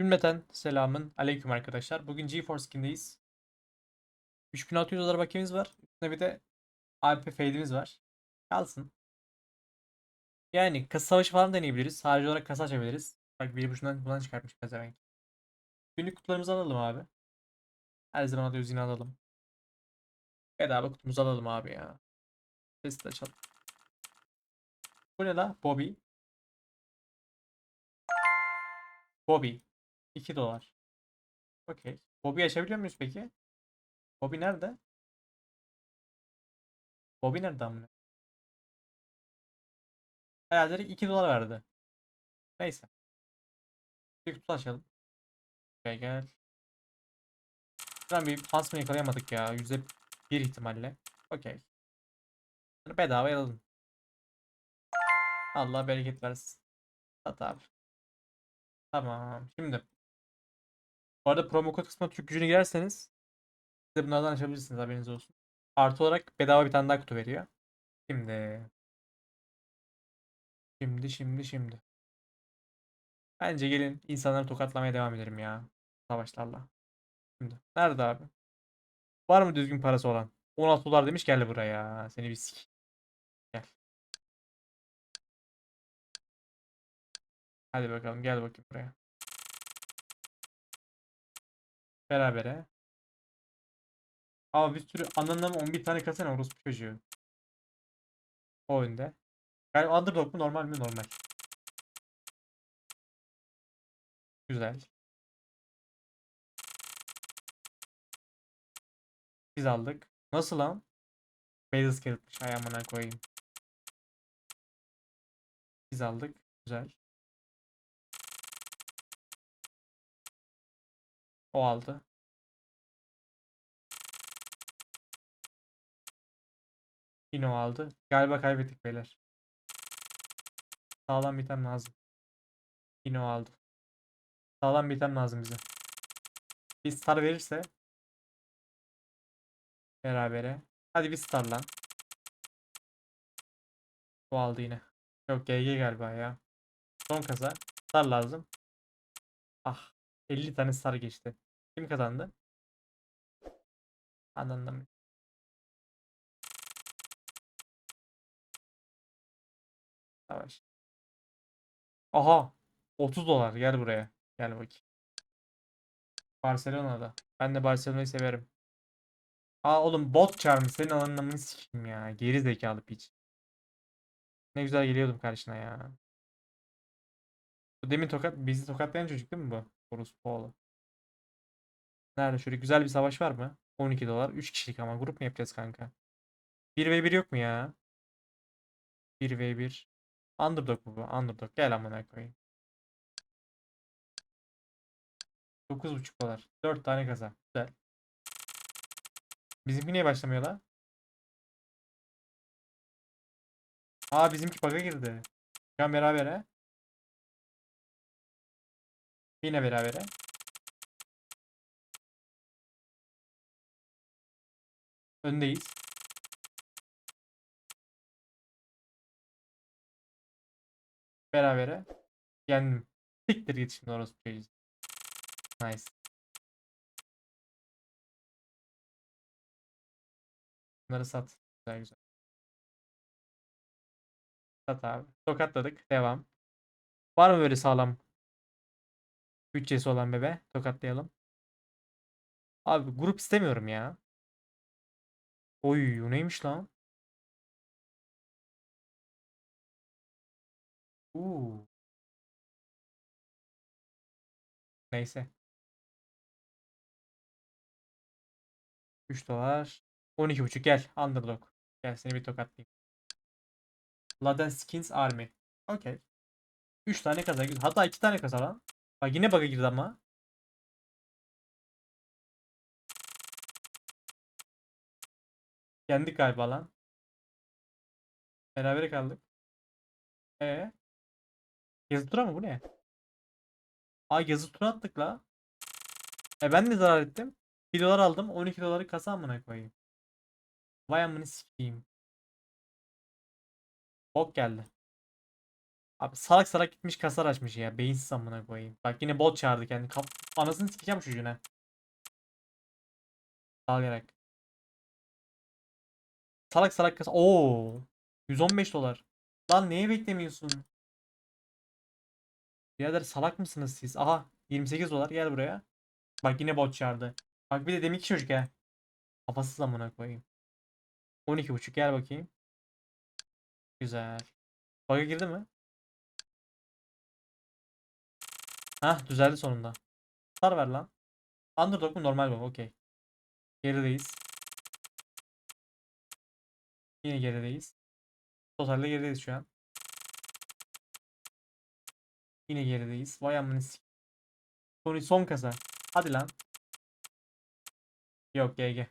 Cümleten selamın aleyküm arkadaşlar. Bugün GeForce Skin'deyiz. 3600 dolar bakiyemiz var. Üstüne bir de AP fade'imiz var. Kalsın. Yani kasa savaşı falan deneyebiliriz. Harici olarak kasa açabiliriz. Bak biri bundan, bundan çıkartmış pezevenk. Günlük kutularımızı alalım abi. Her zaman alıyoruz yine alalım. Bedava kutumuzu alalım abi ya. Sesi de açalım. Bu ne la? Bobby. Bobby. 2 dolar. Okey. Bobby açabiliyor muyuz peki? Bobby nerede? Bobby nerede amına? Herhalde 2 dolar verdi. Neyse. Bir kutu açalım. Gel gel. Şuradan bir Huntsman yakalayamadık ya. Yüzde bir ihtimalle. Okey. Bedava alalım. Allah bereket versin. Sat abi. Tamam. Şimdi. Bu arada promo kod kısmına Türk gücüne girerseniz size bunlardan açabilirsiniz haberiniz olsun. Artı olarak bedava bir tane daha kutu veriyor. Şimdi. Şimdi şimdi şimdi. Bence gelin insanları tokatlamaya devam edelim ya. Savaşlarla. Şimdi. Nerede abi? Var mı düzgün parası olan? 16 dolar demiş gel buraya. Seni bir sik. Gel. Hadi bakalım gel bakayım buraya. Berabere. Ama bir sürü anlamda 11 tane kasana orospu çocuğu. O önde. Yani underdog mu normal mi normal. Güzel. Biz aldık. Nasıl lan? Beyaz skeletmiş. Ay amına koyayım. Biz aldık. Güzel. O aldı. Yine o aldı. Galiba kaybettik beyler. Sağlam bir item lazım. Yine o aldı. Sağlam bir item lazım bize. Bir star verirse berabere. Hadi bir star lan. O aldı yine. Yok GG galiba ya. Son kasa. Star lazım. Ah. 50 tane star geçti. Kim kazandı? Anladım. Savaş. Aha. 30 dolar. Gel buraya. Gel bakayım. Barcelona'da. Ben de Barcelona'yı severim. Aa oğlum bot çağırmış. Senin anlamını sikeyim ya. Geri zekalı piç. Ne güzel geliyordum karşına ya. Bu demin tokat bizi tokatlayan çocuk değil mi bu? Orospu oğlu. Nerede şöyle güzel bir savaş var mı? 12 dolar. 3 kişilik ama grup mu yapacağız kanka? 1v1 yok mu ya? 1v1. Underdog mu bu? Underdog. Gel amına koyayım. 9.5 dolar. 4 tane kasa. Güzel. Bizimki niye başlamıyor lan? Aa bizimki bug'a girdi. Şu an berabere. Yine berabere. Öndeyiz. Berabere. Yendim. Siktir git şimdi orası çocuğu. Nice. Bunları sat. Güzel güzel. Sat abi. Tokatladık. Devam. Var mı böyle sağlam bütçesi olan bebe? Tokatlayalım. Abi grup istemiyorum ya. Oy neymiş lan? Uuu. Neyse. 3 dolar. 12.5 gel. Underdog. Gel seni bir tokatlayayım. Laden Skins Army. Okey. 3 tane güzel. Hatta 2 tane kasa lan. Bak yine bug'a girdi ama. Yendik galiba lan. Beraber kaldık. Ee? Yazı tura mı bu ne? Aa yazı tura attık la. E ben de zarar ettim. 1 dolar aldım. 12 doları kasa amına koyayım. Vay amını sikeyim. Bok geldi. Abi salak salak gitmiş kasar açmış ya. Beyinsiz amına koyayım. Bak yine bot çağırdı kendi. Kap Anasını sikeceğim çocuğuna. Salarak. Salak salak kasa. Oo. 115 dolar. Lan neye beklemiyorsun? Birader salak mısınız siz? Aha 28 dolar gel buraya. Bak yine bot çağırdı. Bak bir de deminki çocuk ya. Kafasız amına koyayım. 12.5 gel bakayım. Güzel. Bug'a girdi mi? Hah düzeldi sonunda. Star ver lan. Underdog mu normal mi? Okey. Gerideyiz. Yine gerideyiz. Totalde gerideyiz şu an. Yine gerideyiz. Vay amına sik. Son, son kasa. Hadi lan. Yok GG.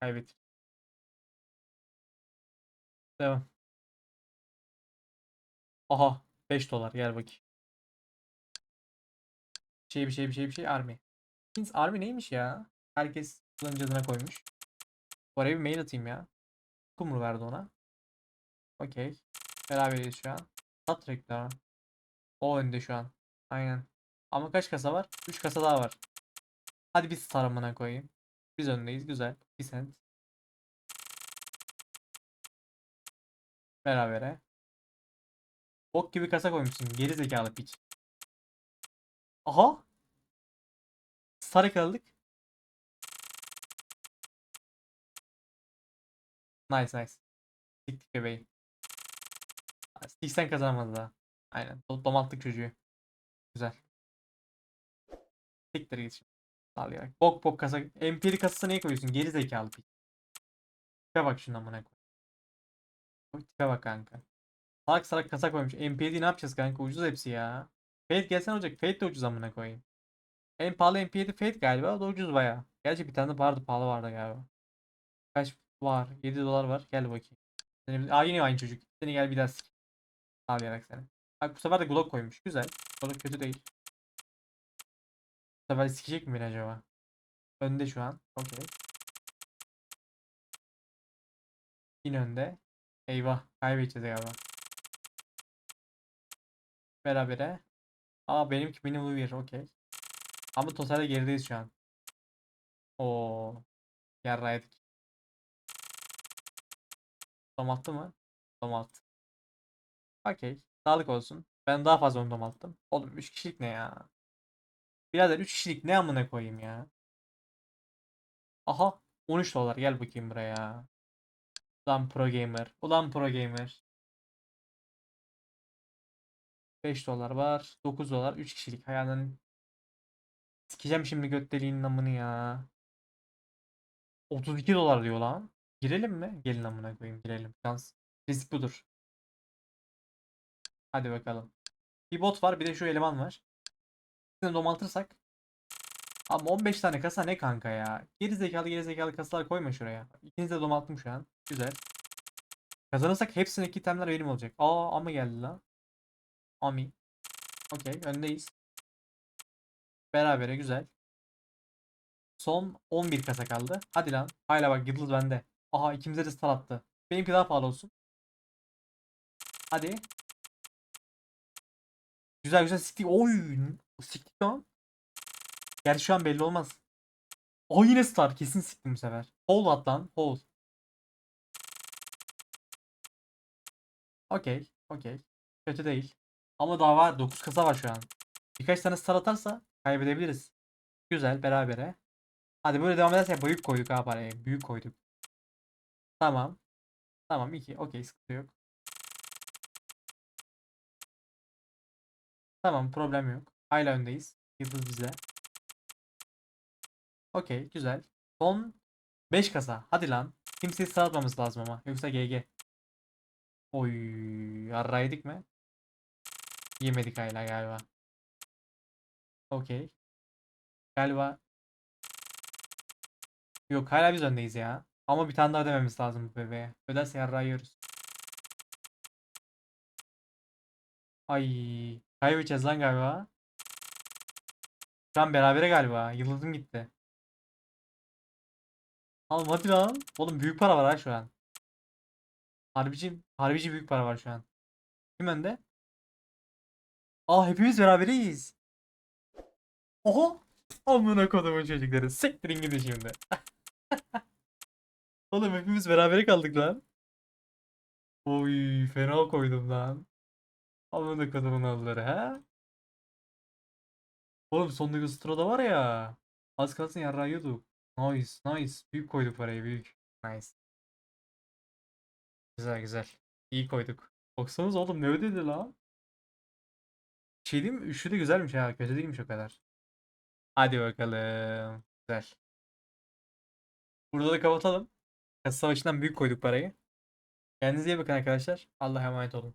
Kaybettik. Devam. Aha 5 dolar gel bakayım. Şey bir şey bir şey bir şey Army. Kings Army neymiş ya? Herkes kullanıcı adına koymuş. Oraya bir mail atayım ya. Kumru verdi ona. Okey. Beraberiz şu an. Sat reklam. O önde şu an. Aynen. Ama kaç kasa var? 3 kasa daha var. Hadi biz taramına koyayım. Biz öndeyiz. Güzel. Bir sent. Berabere. Bok gibi kasa koymuşsun. Geri zekalı piç. Aha. Sarı kaldık. Nice nice. Siktik bebeği. Siksen kazanamadı daha. Aynen. Do- Domalttık çocuğu. Güzel. Siktir git şimdi. Bok bok kasa. Empiri kasası neye koyuyorsun? Geri zekalı piç. Tipe bak şundan buna. Koy, Tipe bak kanka. Salak salak kasa koymuş. MPD ne yapacağız kanka? Ucuz hepsi ya. Fate gelsen olacak. Fate de ucuz amına koyayım. En pahalı MPD Fate galiba. O da ucuz baya. Gerçi bir tane vardı. Pahalı vardı galiba. Kaç var? 7 dolar var. Gel bakayım. Seni, aa yine aynı çocuk. Seni gel bir daha sik. Sağlayarak seni. Bak bu sefer de Glock koymuş. Güzel. Glock kötü değil. Bu sefer sikecek mi beni acaba? Önde şu an. Okey. Yine önde. Eyvah. Kaybedeceğiz galiba. Berabere. Aa benimki minimum bir. Okey. Ama totalde gerideyiz şu an. Oo. Yarraydık. Domalttı mı? Domalttı. Okey. Sağlık olsun. Ben daha fazla onu domalttım. Oğlum 3 kişilik ne ya? Birader 3 kişilik ne amına koyayım ya? Aha. 13 dolar. Gel bakayım buraya. Ulan pro gamer. Ulan pro gamer. 5 dolar var. 9 dolar. 3 kişilik. Hayalinin Sikeceğim şimdi göt deliğinin amını ya. 32 dolar diyor lan. Girelim mi? Gelin amına koyayım girelim. Şans. Risk budur. Hadi bakalım. Bir bot var bir de şu eleman var. İkisini domaltırsak. Ama 15 tane kasa ne kanka ya. Geri zekalı geri zekalı kasalar koyma şuraya. İkinizi de domalttım şu an. Güzel. Kazanırsak hepsindeki itemler benim olacak. Aa ama geldi lan. Ami. Okey öndeyiz. Berabere güzel. Son 11 kasa kaldı. Hadi lan. Hala bak yıldız bende. Aha ikimize de star attı. Benimki daha pahalı olsun. Hadi. Güzel güzel siktik. Oy. Siktik lan. Gerçi şu an belli olmaz. O yine star. Kesin siktim bu sefer. Hole at lan. Hole. Okey. Okey. Kötü değil. Ama daha var. 9 kasa var şu an. Birkaç tane star atarsa kaybedebiliriz. Güzel. Berabere. Hadi böyle devam edersek büyük koyduk ha parayı. Büyük koyduk. Tamam. Tamam 2. Okey sıkıntı yok. Tamam problem yok. Hala öndeyiz. Yıldız bize. Okey güzel. Son 5 kasa. Hadi lan. Kimseyi sağlatmamız lazım ama. Yoksa GG. Oy yarraydık mı? Yemedik hala galiba. Okey. Galiba. Yok hala biz öndeyiz ya. Ama bir tane daha ödememiz lazım bu bebeğe. Öderse yarrağı yiyoruz. Ay. Kaybedeceğiz lan galiba. Şu an berabere galiba. Yıldızım gitti. Oğlum hadi lan. Oğlum büyük para var ha şu an. Harbici, harbici büyük para var şu an. Kim önde? Aa hepimiz beraberiz. Oha. Amına kodumun çocukları. Sektirin gidin şimdi. Oğlum hepimiz berabere kaldık lan. Oy fena koydum lan. Amına kodumun oğulları ha. Oğlum sondaki sırada var ya. Az kalsın yarrağı yiyorduk. Nice nice. Büyük koyduk parayı büyük. Nice. Güzel güzel. İyi koyduk. Baksanız oğlum ne ödedi lan? Şey diyeyim mi? Üçlü de güzelmiş ha. Kötü değilmiş o kadar. Hadi bakalım. Güzel. Burada da kapatalım. Kasa savaşından büyük koyduk parayı. Kendinize iyi bakın arkadaşlar. Allah'a emanet olun.